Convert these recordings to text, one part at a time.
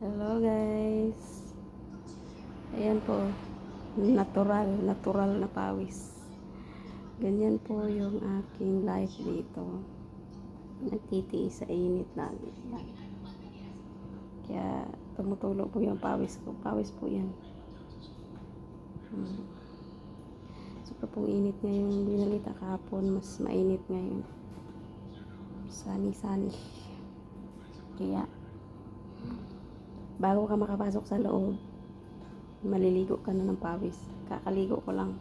Hello guys. Ayan po. Natural, natural na pawis. Ganyan po yung aking life dito. Nagtitiis sa init lagi. Kaya tumutulo po yung pawis ko. Pawis po yan. Hmm. Super pong init ngayon. Binalita kahapon. Mas mainit ngayon. Sunny-sunny. Kaya bago ka makapasok sa loob, maliligo ka na ng pawis. Kakaligo ko lang.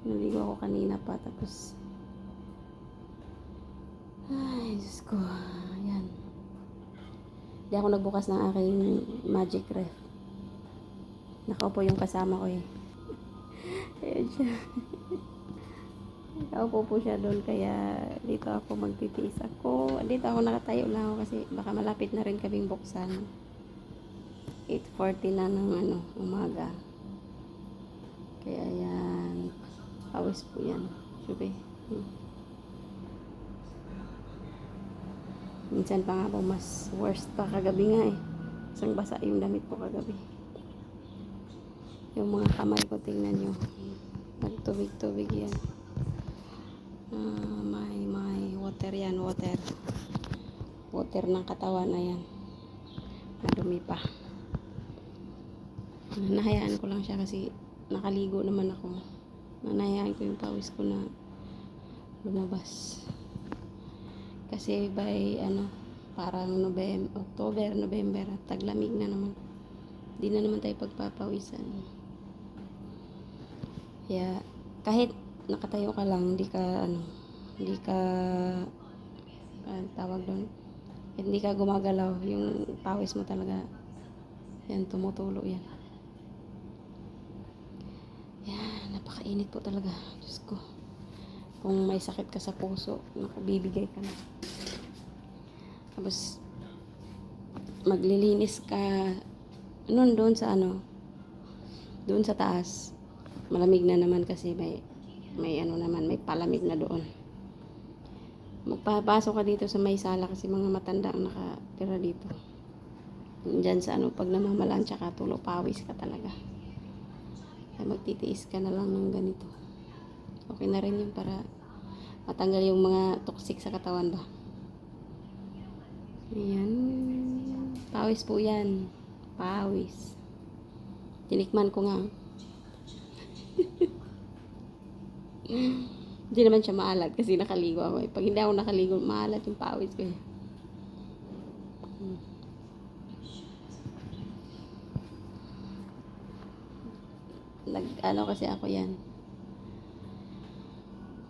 Naligo ako kanina pa, tapos, ay, Diyos ko, ayan. Di ako nagbukas ng aking magic ref. Nakaupo yung kasama ko eh. Ayan siya. Nakaupo po siya doon, kaya dito ako magtitiis ako. Dito ako nakatayo lang ako kasi baka malapit na rin kaming buksan. 8.40 na ng ano, umaga. Kaya yan. Pawis po yan. Sube. Hmm. Minsan pa nga po mas worst pa kagabi nga eh. Isang basa yung damit ko kagabi. Yung mga kamay ko tingnan nyo. Nagtubig-tubig yan. Ah, may, may water yan, water. Water ng katawan na yan. Madumi pa. Nahayaan ko lang siya kasi nakaligo naman ako. Nanayaan ko yung pawis ko na lumabas. Kasi by ano, parang November, October, November, taglamig na naman. Di na naman tayo pagpapawisan. Kaya kahit nakatayo ka lang, hindi ka ano, hindi ka ah, tawag doon. Hindi ka gumagalaw, yung pawis mo talaga yan tumutulo yan. Yan, napakainit po talaga. Diyos ko. Kung may sakit ka sa puso, naku, bibigay ka na. Tapos, maglilinis ka nun doon sa ano, doon sa taas. Malamig na naman kasi may, may ano naman, may palamig na doon. Magpapasok ka dito sa may sala kasi mga matanda ang nakatira dito. Diyan sa ano, pag namamalaan tsaka tulo, pawis ka talaga. Kaya magtitiis ka na lang ng ganito. Okay na rin yun para matanggal yung mga toxic sa katawan ba. Ayan. Pawis po yan. Pawis. Tinikman ko nga. Hindi naman siya maalat kasi nakaligo ako. eh. Pag hindi ako nakaligo, maalat yung pawis ko. eh. Hmm. Nag, ano kasi ako yan.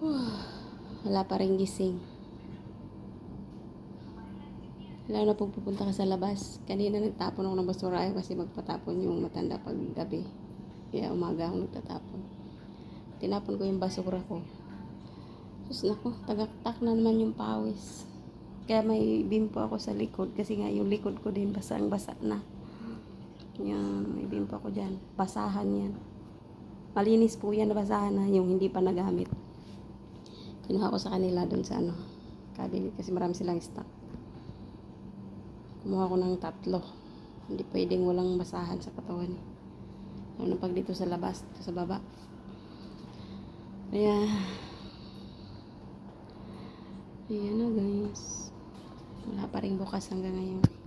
Wala pa rin gising. Lalo na pag pupunta ka sa labas. Kanina nagtapon ako ng basura ayaw kasi magpatapon yung matanda pag gabi. Kaya umaga ako nagtatapon. Tinapon ko yung basura ko. Tapos nako, tagaktak na naman yung pawis. Kaya may bimpo ako sa likod kasi nga yung likod ko din basang basa na. Yan, may bimpo ako dyan. Basahan yan. Malinis po yan na basahan na yung hindi pa nagamit. Kinuha ko sa kanila dun sa ano, cabinet kasi marami silang stock. Kumuha ko ng tatlo. Hindi pwedeng walang basahan sa katawan. Ano pag dito sa labas, dito sa baba. Kaya, ayan na guys. Wala pa rin bukas hanggang ngayon.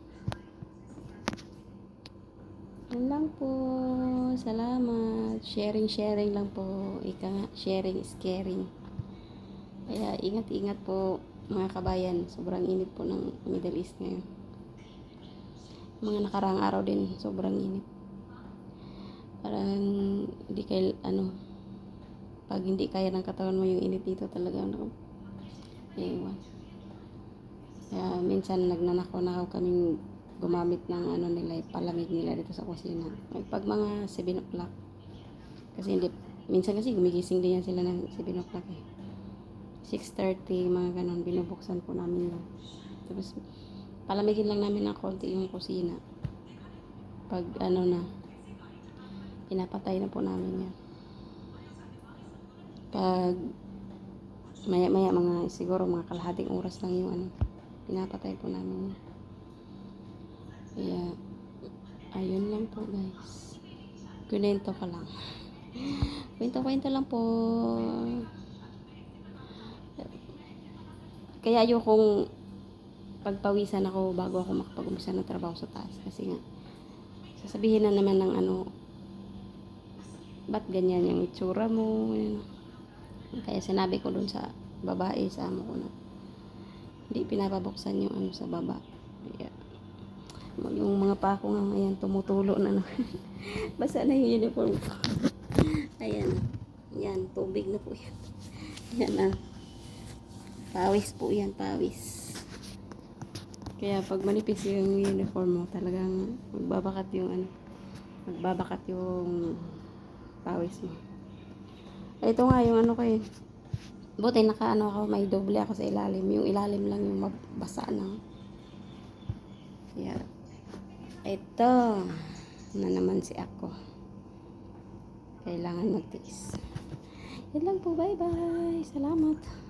Yan lang po. Salamat. Sharing, sharing lang po. Ika nga, sharing is caring. Kaya ingat-ingat po mga kabayan. Sobrang init po ng Middle East ngayon. Mga nakaraang araw din, sobrang init. Parang hindi kayo, ano, pag hindi kaya ng katawan mo yung init dito talaga, ano, ewan. Kaya minsan nagnanakaw-nakaw kaming gumamit ng ano nila, palamig nila dito sa kusina. Pag mga 7 o'clock. Kasi hindi, minsan kasi gumigising din yan sila ng 7 o'clock eh. 6.30, mga ganon, binubuksan po namin yun. Tapos, palamigin lang namin ng konti yung kusina. Pag ano na, pinapatay na po namin yan. Pag maya maya mga siguro mga kalahating oras lang yung ano, pinapatay po namin yan. Kaya, ayun lang po guys. Kunento ka lang. Kwento-kwento lang po. Kaya ayokong pagpawisan ako bago ako makapag-umpisa ng trabaho sa taas. Kasi nga, sasabihin na naman ng ano, ba't ganyan yung itsura mo? Kaya sinabi ko dun sa babae, sa amo ko na, hindi pinapabuksan yung ano sa baba. Yung mga pako nga ngayon, tumutulo na naman. Basa na yung uniform ko. Ayan. Yan, tubig na po yan. Yan ah. Pawis po yan, pawis. Kaya pag manipis yung uniform mo, talagang magbabakat yung ano, magbabakat yung pawis mo. Ito nga yung ano ko eh. Buti naka ano ako, may doble ako sa ilalim. Yung ilalim lang yung mabasa na. Kaya, ito na naman si ako. Kailangan magtiis. Yan lang po, bye bye. Salamat.